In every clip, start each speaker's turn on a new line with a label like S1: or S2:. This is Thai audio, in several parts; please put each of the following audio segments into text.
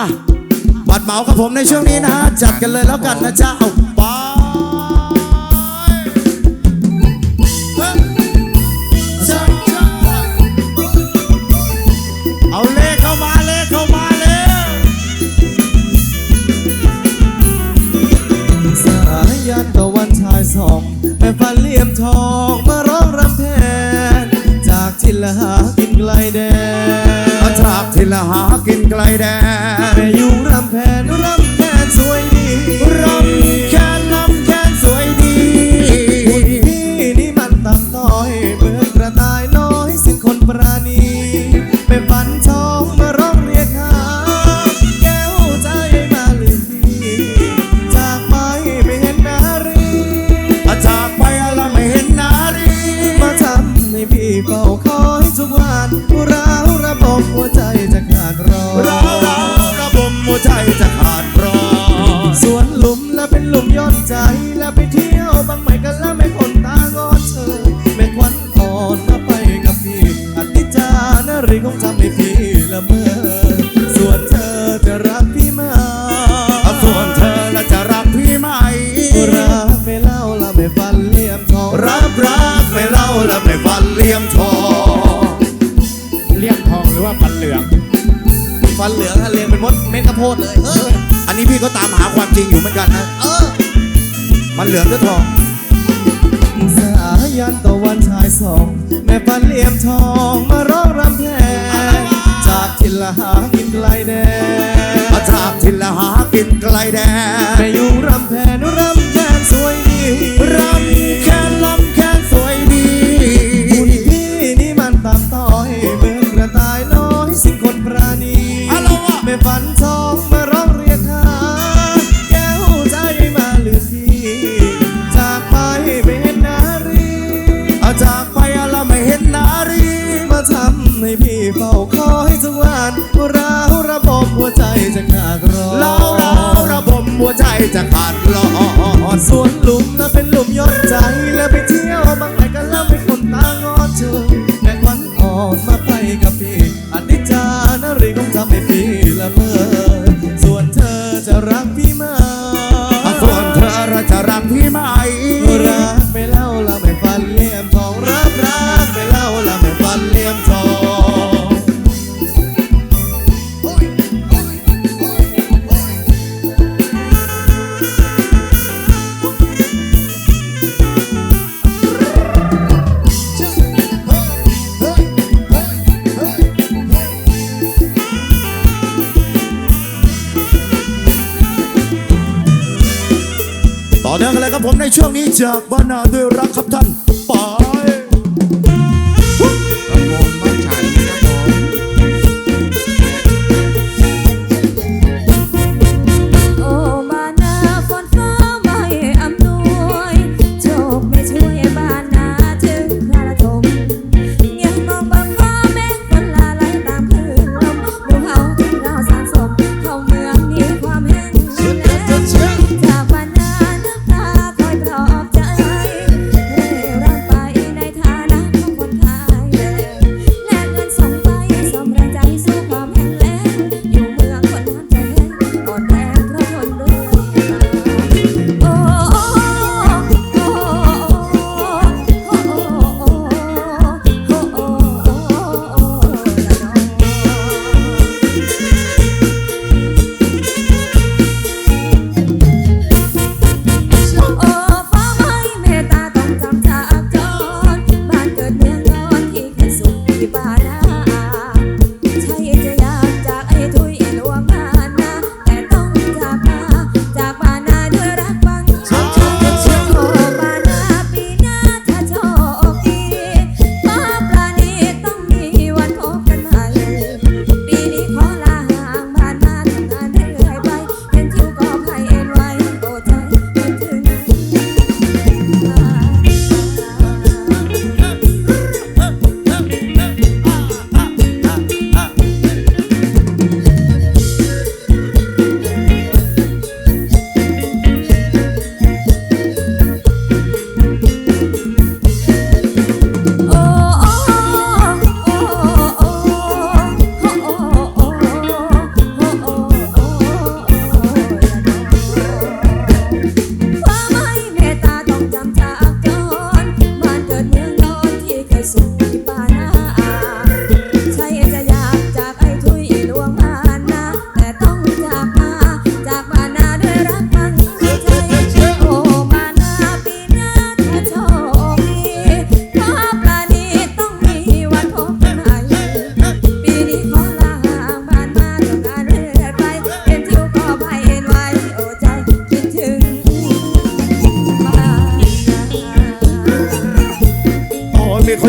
S1: อะบัตรเหมาครับผมในช่วงนี้นะฮะจัดกันเลยแล้วกันนะจ๊ะเอาไปเอาเลขเข้ามาเลขเข้ามาเลย
S2: สายันตะวันชายสองแม่ฟันเลี่ยมทองมาร้องรำแทนจากทินละหากินไกลแดนา
S1: กที่ละหากินไกลแดน
S2: แม่อยู่รำแพนรำแพนสวย ฟันเหลืองฮะเรียงเป็นมดเม็ดข้าวโพดเลยเออ
S1: อันนี้พี่ก็ตามหาความจริงอยู่เหมือนกันนะ
S2: เออ
S1: มันเหลืองหรือทอง
S2: สายันตะวันชายสอง แม่ปันเหลี่ยมทองมาร้องรำแทนจากทินละหากินไกลแดน
S1: จากที่ละหากินไกลแด
S2: แม่
S1: น
S2: อยู่รำแพนรำแทนสวยดี
S1: รำ
S2: ม่ฝันทองมาร้องเรียกหาแก้วใจมาลืมพี่ จากไปไม่เห็นนารี
S1: จากไปแล้วไม่เห็นนารี
S2: มาทำให้พี่เฝ้าคอยทุกวันร้าระบบหัวใจจะขาดรอ
S1: เราเราระบมหัวใจจะขาดรอ
S2: สวนหลุมแล้วเป็นหลุมย้อนใจแล้วไปเที่ยวบางไหนกันแล้วไม่คนตางอนเธอแม่ควันอ่อนมาไปกับพี่อันิจจานารีคงทำให้พี่
S1: ผมในช่วงนี้จากบ้านนาด้วยรักครับท่าน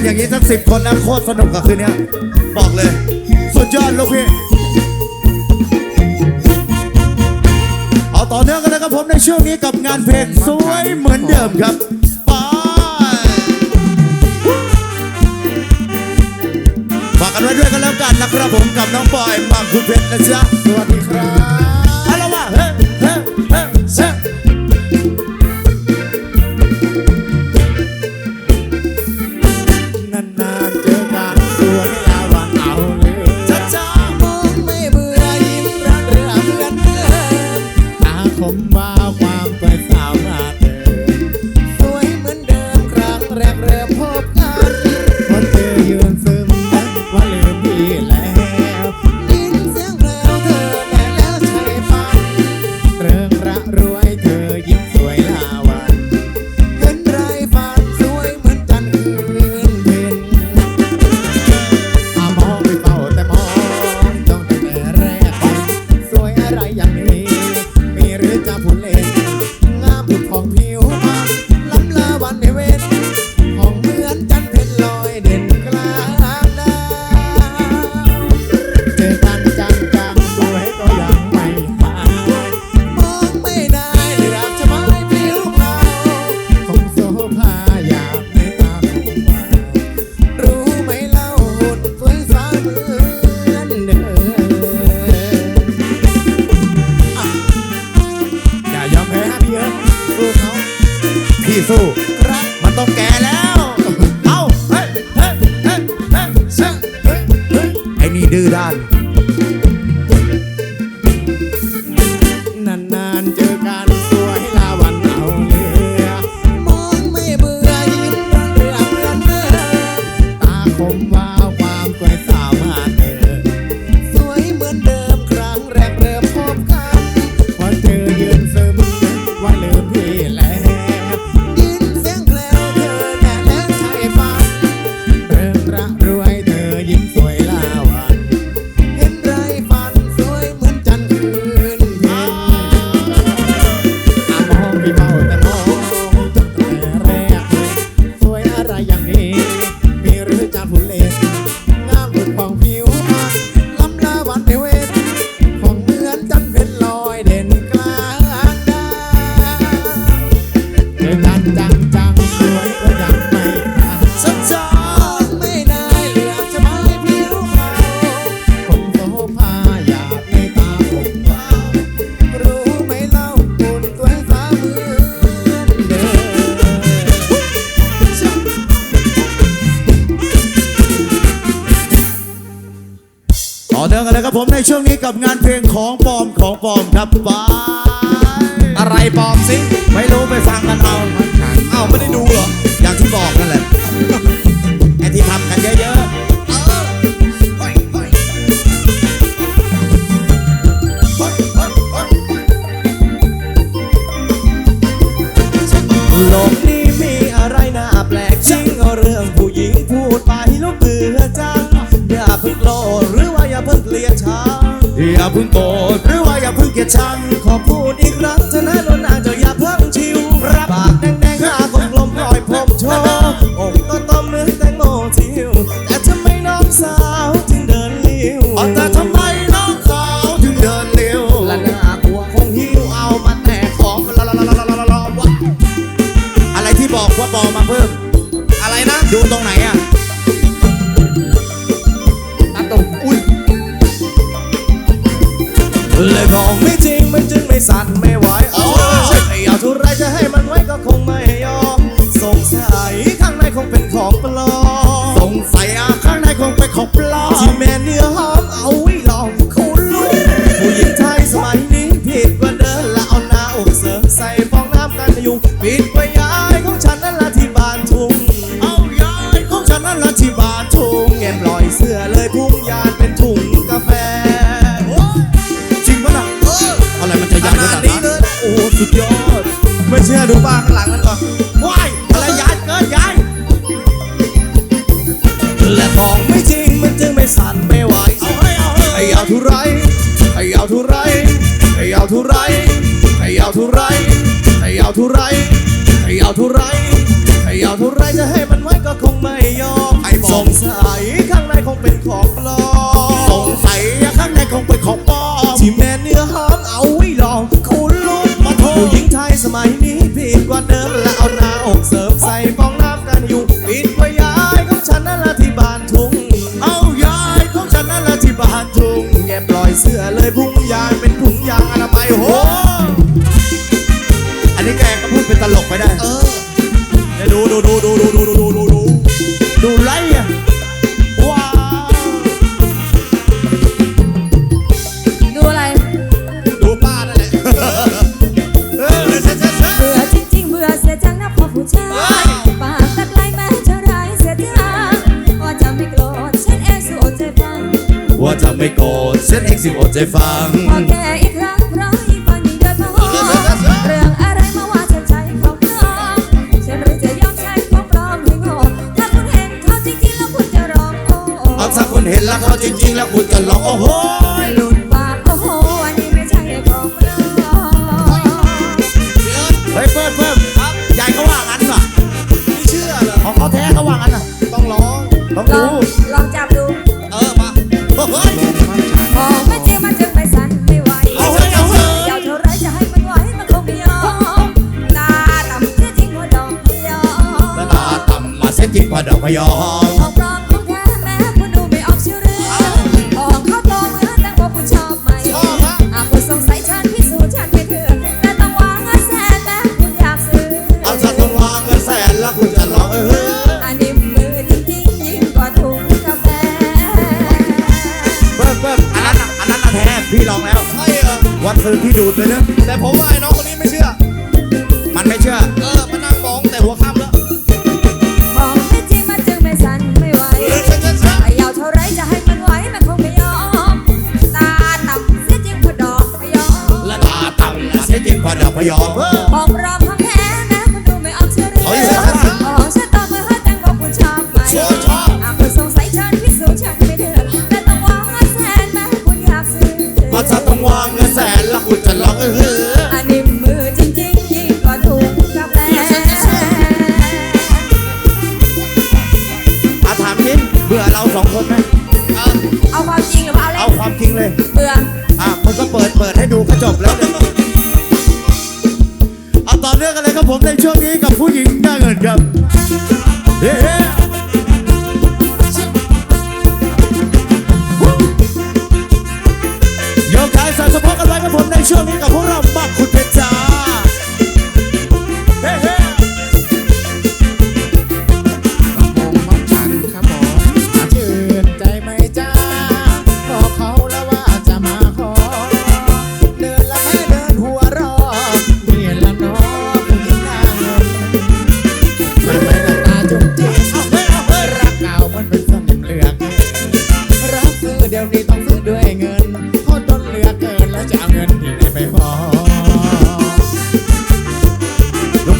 S3: ค
S4: นอย่างนี้สัก
S1: สิบคนนะโคตรสนุกกับคืนนี้บอกเลย สุดยอดลูกพี่ เอาต่อเนื่องกันนะครับผมในช่วงนี้กับงานเพลงสวยเหมือนเดิมครับไปฝากกันไว้ด้วยกันแล้วกันนะครับผมกับน้องบอยบางคุณเพชรนะจ๊ะ
S3: สวัสดีครับานเจอ
S2: แล้
S3: วก็
S2: ผม
S3: ใน
S2: ช่
S3: วงนี้กับงา
S2: นเพลง
S3: ข
S2: อง
S1: ปลอมของปลอมครับไป
S2: อะไรปลอมสิ
S1: ไม่รู้ไปฟังกันเอาเอ้าไม่ได้ดูเหรออย่างที่บอกนั่นแหละไอที่ทำกันเยอะๆ
S2: ลง อย่าพึ่งโกรธหรือว่าอย่าพึ่งเกลียดชังขอพูดอีกครั้งเธอ
S1: นะ
S2: ล้นอาจ ใส่ฟองน้ำกันยุงปิดไว้ยายของฉันนั่นละที่บานทุ่ง
S1: เอายายของฉันนั่นละที่บานทุ่ง
S2: แง้มลอยเสื้อเลยพุ่งยานเป็นถุงกาแฟ
S1: จริงปะล่ะอะไรมันจะยาน
S2: ขนาดนี้เลยโอ้สุดยอด ไม่เชื่อดูบ้านข้างหลังนั่นก่อน
S1: ว้ายอะไรยานเกินยาย
S2: และของไม่จริงมันจึงไม่สั่นไม่ไหว
S1: เอาให้ยา
S2: วทุไรไอ้ยาวทุไรไอ้ยาวทุไรไอ้ยาวทุไร เท่าไรให้เอาเท่าไรให้เอาเท่าไรจะให้มันไว้ก็คงไม่ยอมสงสัยข้างในคงเป็นของปลอมส
S3: งสัยข้างในคงเป็นของปลอม
S2: ที่แม่เนื้อหอมเอาไว้ลองคุณลูก
S3: มาโทษ
S2: ผู้หญิงไทยสมัยนี้ผิดกว่าเดิมแล้ว ลก
S3: ไปได้
S2: เออดูดูดูดูดูดูดูดูดูดู
S3: ดูไรอะว้าว
S4: ดูอะไร
S2: ดูป้านั่นแหละเออเซ็อเซ็ตเซ็ต
S4: เบื่อจริงๆ เบื่อเสียจังนะพอผู้ชาเฮ้ย ยปากกัดไล่แม้จะร้ายเสียทางว่าจะไม่โกรธฉันเองสู้อดใจฟัง
S3: ว่าจะไม่โกรธเซ็ตเอ็กซ์สิอดใจฟั
S4: จริง ๆ แล้วคุณก็ร้โอ้
S3: โห
S4: หลุดปากโอ้โหอันนี้ไม่ใช่ของเรา
S3: เฮ้ยเพิ่มเพิ่มครับยายเขาว่างั้นว่ะ
S2: ไม่เชื่อเหรอ
S3: ของเขาแท้เขาว่างั้นน่ะ
S2: ต้องร้อง
S3: ต้อง
S4: ลอ
S3: ดู
S4: งลองจัดู
S2: เออมาโอ้โห
S4: พอไม่จริงมันจึไปสั่นไม่ไหว
S3: ยาเเท่า
S4: ไรจะให้มันไหวมันคงไม่ยอมตาต่ำแค่
S3: ทิ้ง
S2: หั
S3: วด
S2: อ
S4: ก
S3: ดียว
S4: ตาต่ำมาเส้น
S3: จริงพ
S1: อดอยอ Fugir da grande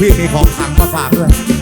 S1: พี่
S3: มีของขังมาฝากด้วย